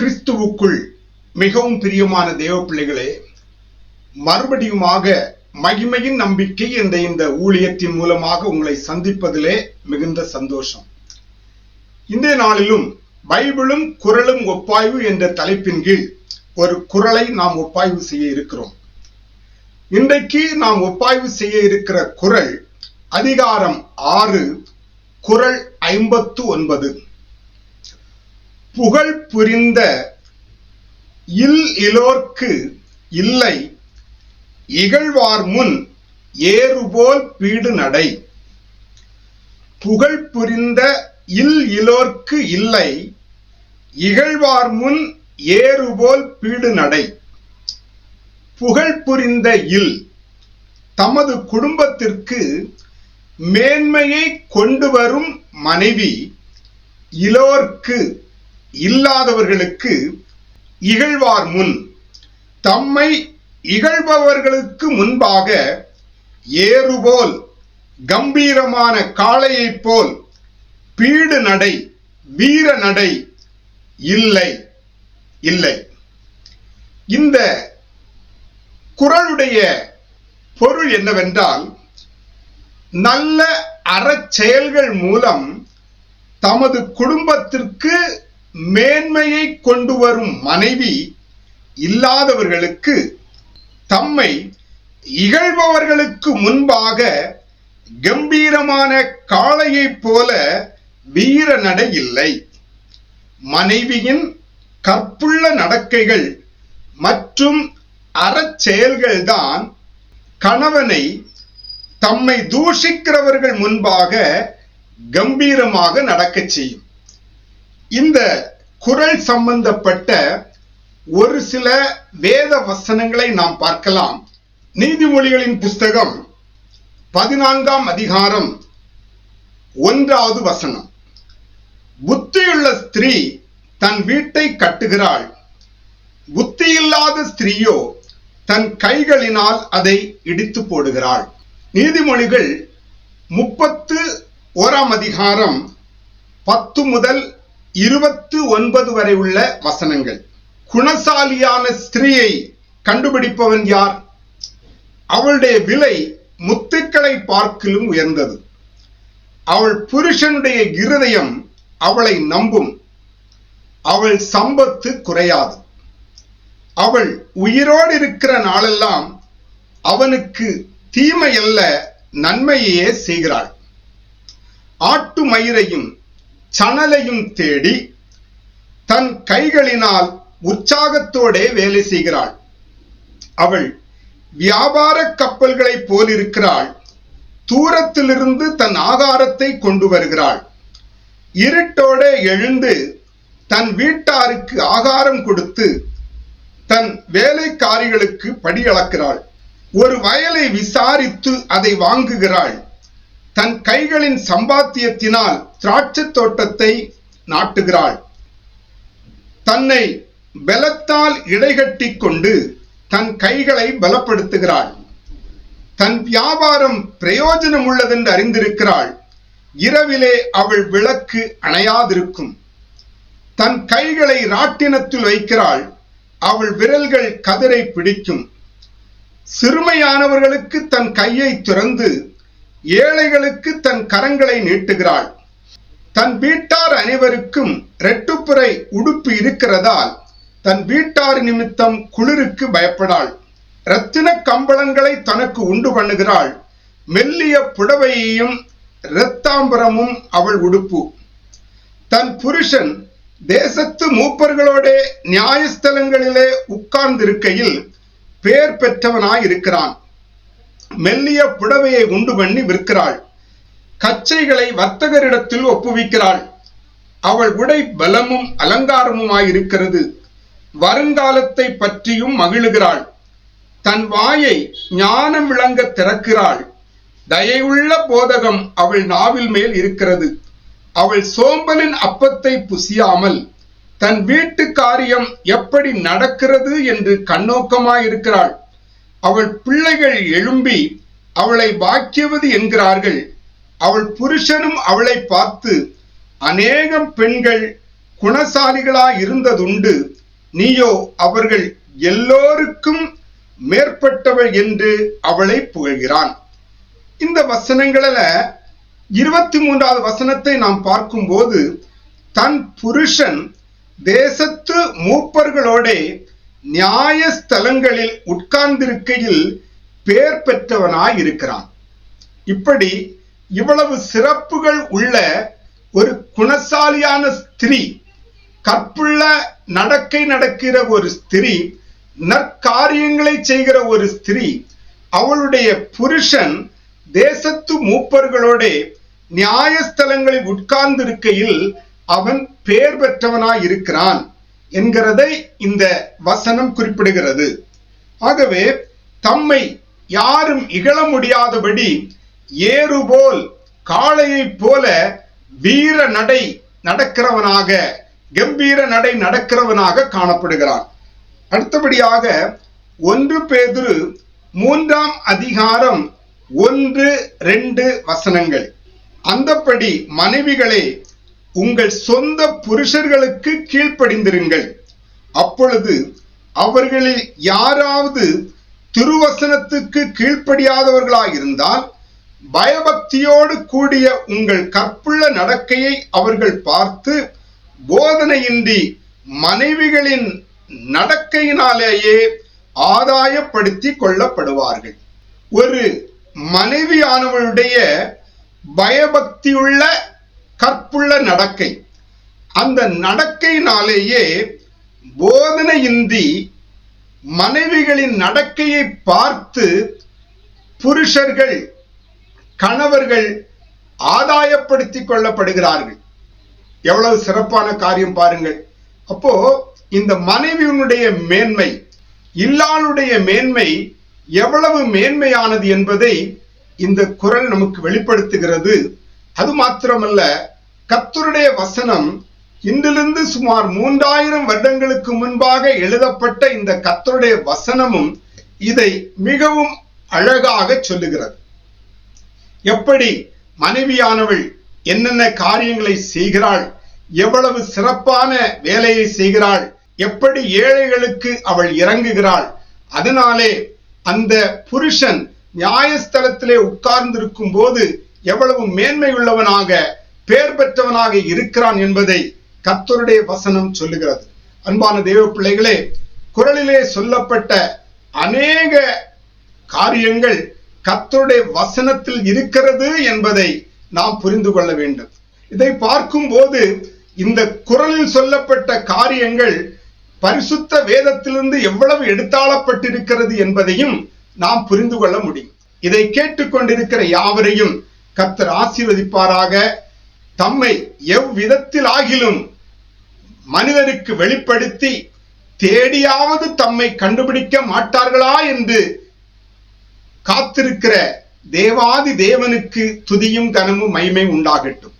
கிறிஸ்துவுக்குள் மிகவும் பிரியமான தேவ பிள்ளைகளே மறுபடியுமாக மகிமையின் நம்பிக்கை என்ற இந்த ஊழியத்தின் மூலமாக உங்களை சந்திப்பதிலே மிகுந்த சந்தோஷம். இந்த நாளிலும் பைபிளும் குரலும் ஒப்பாய்வு என்ற தலைப்பின் கீழ் ஒரு குரலை நாம் ஒப்பாய்வு செய்ய இருக்கிறோம். இன்றைக்கு நாம் ஒப்பாய்வு செய்ய இருக்கிற குரல் அதிகாரம் ஆறு குரல் ஐம்பத்து ஒன்பது. புகழ் புரிந்த இல் இலோர்க்கு இல்லை இகழ்வார் முன் ஏறுபோல் பீடு நடை. புகழ் புரிந்த இல் இலோர்க்கு இல்லை இகழ்வார் முன் ஏறுபோல் பீடு நடை. புகழ் புரிந்த இல் தமது குடும்பத்திற்கு மேன்மையை கொண்டு வரும் மனைவி இலோர்க்கு. இல்லாதவர்களுக்கு இகழ்வார் முன். தம்மை இகழ்பவர்களுக்கு முன்பாக ஏறுபோல் கம்பீரமான காளையைப் போல் பீடு நடை வீர நடை இல்லை இல்லை. இந்த குரலுடைய பொருள் என்னவென்றால் நல்ல அறச்செயல்கள் மூலம் தமது குடும்பத்திற்கு மேன்மையை கொண்டு வரும் மனைவி இல்லாதவர்களுக்கு தம்மை இகழ்பவர்களுக்கு முன்பாக கம்பீரமான காளையைப் போல வீர நடை இல்லை. மனைவியின் கற்புள்ள நடக்கைகள் மற்றும் அறச்செயல்கள்தான் கணவனை தம்மை தூஷிக்கிறவர்கள் முன்பாக கம்பீரமாக நடக்கச் செய்யும். இந்த குரல் சம்பந்தப்பட்ட ஒரு சில வேத வசனங்களை நாம் பார்க்கலாம். நீதிமொழிகளின் புஸ்தகம் பதினான்காம் அதிகாரம் ஒன்றாவது வசனம். புத்தியுள்ள ஸ்திரீ தன் வீட்டை கட்டுகிறாள். புத்தியில்லாத ஸ்திரீயோ தன் கைகளினால் அதை இடித்து போடுகிறாள். நீதிமொழிகள் முப்பத்து ஓராம் அதிகாரம் பத்து முதல் இருபத்து ஒன்பது வரை உள்ள வசனங்கள். குணசாலியான ஸ்திரீயை கண்டுபிடிப்பவன் யார்? அவளுடைய விலை முத்துக்களை பார்க்கிலும் உயர்ந்தது. அவள் புருஷனுடைய இருதயம் அவளை நம்பும். அவள் சம்பத்து குறையாது. அவள் உயிரோடு இருக்கிற நாளெல்லாம் அவனுக்கு தீமையல்ல நன்மையே செய்கிறாள். ஆட்டு மயிரையும் சணலையும் தேடி தன் கைகளினால் உற்சாகத்தோடே வேலை செய்கிறாள். அவள் வியாபார கப்பல்களைப் போலிருக்கிறாள். தூரத்திலிருந்து தன் ஆகாரத்தை கொண்டு வருகிறாள். இருட்டோட எழுந்து தன் வீட்டாருக்கு ஆகாரம் கொடுத்து தன் வேலைக்காரிகளுக்கு படியளக்கிறாள் ஒரு வயலை விசாரித்து அதை வாங்குகிறாள். தன் கைகளின் சம்பாத்தியத்தினால் திராட்சை தோட்டத்தை நாட்டுகிறாள். தன்னை பலத்தால் இடைகட்டி கொண்டு தன் கைகளை பலப்படுத்துகிறாள். தன் வியாபாரம் பிரயோஜனம் உள்ளதென்று அறிந்திருக்கிறாள். இரவிலே அவள் விளக்கு அணையாதிருக்கும். தன் கைகளை ராட்டினத்தில் வைக்கிறாள். அவள் விரல்கள் கதிரை பிடிக்கும். சிறுமையானவர்களுக்கு தன் கையை திறந்து ஏழைகளுக்கு தன் கரங்களை நீட்டுகிறாள். தன் வீட்டார் அனைவருக்கும் ரெட்டுப்புரை உடுப்பு இருக்கிறதால் தன் வீட்டார் நிமித்தம் குளிருக்கு பயப்படாள். இரத்தின கம்பளங்களை தனக்கு உண்டு பண்ணுகிறாள். மெல்லிய புடவையையும் இரத்தாம்பரமும் அவள் உடுப்பு. தன் புருஷன் தேசத்து மூப்பர்களோட நியாயஸ்தலங்களிலே உட்கார்ந்திருக்கையில் பெயர் பெற்றவனாய் இருக்கிறான் மெல்லிய புடவையை உண்டு பண்ணி விற்கிறாள். கச்சைகளை வர்த்தகரிடத்தில் ஒப்புவிக்கிறாள். அவள் உடை பலமும் அலங்காரமுமாயிருக்கிறது வருங்காலத்தை பற்றியும் மகிழுகிறாள். தன் வாயை ஞானம் விளங்க திறக்கிறாள். தயவுள்ள போதகம் அவள் நாவில் மேல் இருக்கிறது. அவள் சோம்பலின் அப்பத்தை புசியாமல் தன் வீட்டு காரியம் எப்படி நடக்கிறது என்று கண்ணோக்கமாயிருக்கிறாள் அவள் பிள்ளைகள் எழும்பி அவளை வாக்கியவது என்கிறார்கள். அவள் புருஷனும் அவளை பார்த்து அநேகம் பெண்கள் குணசாலிகளாய் இருந்ததுண்டு. நீயோ அவர்கள் எல்லோருக்கும் மேற்பட்டவள் என்று அவளை புகழ்கிறான். இந்த வசனங்களில இருபத்தி மூன்றாவது வசனத்தை நாம் பார்க்கும்போது தன் புருஷன் தேசத்து மூப்பர்களோட நியாயஸ்தலங்களில் உட்கார்ந்திருக்கையில் பேர் பெற்றவனாய் இருக்கிறான். இப்படி இவ்வளவு சிறப்புகள் உள்ள ஒரு குணசாலியான ஸ்திரீ கற்புள்ள நடக்கை நடக்கிற ஒரு ஸ்திரீ நற்காரியங்களை செய்கிற ஒரு ஸ்திரீ அவளுடைய புருஷன் தேசத்து மூப்பர்களோட நியாயஸ்தலங்களில் உட்கார்ந்திருக்கையில் அவன் பேர் பெற்றவனாய் இருக்கிறான். என்கிறதை இந்த வசனம் குறிப்பிடுகிறது. ஆகவே தம்மை யாரும் இகழ முடியாதபடி ஏறுபோல் காளையைப் போல வீர நடை நடக்கிறவனாக கம்பீர நடை நடக்கிறவனாக காணப்படுகிறான். அடுத்தபடியாக ஒன்று பேதுரு மூன்றாம் அதிகாரம் ஒன்று ரெண்டு வசனங்கள். அந்தப்படி மனைவிகளே உங்கள் சொந்த புருஷர்களுக்கு கீழ்ப்படிந்திருங்கள். அப்பொழுது அவர்களில் யாராவது திருவசனத்துக்கு கீழ்ப்படியாதவர்களாயிருந்தால் பயபக்தியோடு கூடிய உங்கள் கற்புள்ள நடக்கையை அவர்கள் பார்த்து போதனையின்றி மனைவிகளின் நடக்கையினாலேயே ஆதாயப்படுத்தி கொள்ளப்படுவார்கள். ஒரு மனைவியானவருடைய பயபக்தியுள்ள கற்புள்ள நடக்கை. அந்த நடக்கையினாலேயே போதனையின்றி மனைவிகளின் நடக்கையை பார்த்து புருஷர்கள் கணவர்கள் ஆதாயப்படுத்திக் கொள்ளப்படுகிறார்கள். எவ்வளவு சிறப்பான காரியம் பாருங்கள். அப்போ இந்த மனைவியினுடைய மேன்மை இல்லாளுடைய மேன்மை எவ்வளவு மேன்மையானது என்பதை இந்த குரல் நமக்கு வெளிப்படுத்துகிறது. அது மாத்திரமல்ல கத்தருடைய வசனம் இன்றிலிருந்து சுமார் மூன்றாயிரம் வருடங்களுக்கு முன்பாக எழுதப்பட்ட இந்த கத்தருடைய வசனமும் இதை மிகவும் அழகாக சொல்லுகிறது. எப்படி மனைவியானவள் என்னென்ன காரியங்களை செய்கிறாள் எவ்வளவு சிறப்பான வேலையை செய்கிறாள் எப்படி ஏழைகளுக்கு அவள் இறங்குகிறாள் அதனாலே அந்த புருஷன் நியாயஸ்தலத்திலே உட்கார்ந்திருக்கும் போது எவ்வளவு மேன்மை உள்ளவனாக பேர் பெற்றவனாக இருக்கிறான் என்பதை கத்தருடைய வசனம் சொல்லுகிறது. அன்பான தேவ பிள்ளைகளே குரலிலே சொல்லப்பட்ட அநேக காரியங்கள் கத்தருடைய வசனத்தில் இருக்கிறது என்பதை நாம் புரிந்து கொள்ள வேண்டும். இதை பார்க்கும்போது இந்த குரலில் சொல்லப்பட்ட காரியங்கள் பரிசுத்த வேதத்திலிருந்து எவ்வளவு எடுத்தாளப்பட்டிருக்கிறது என்பதையும் நாம் புரிந்து கொள்ள முடியும். இதை கேட்டுக்கொண்டிருக்கிற யாவரையும் கத்தர் ஆசீர்வதிப்பாராக. தம்மை எவ்விதத்தில் ஆகிலும் மனிதருக்கு வெளிப்படுத்தி தேடியாவது தம்மை கண்டுபிடிக்க மாட்டார்களா என்று காத்திருக்கிற தேவாதி தேவனுக்கு துதியும் கனமும் மைமை உண்டாகட்டும்.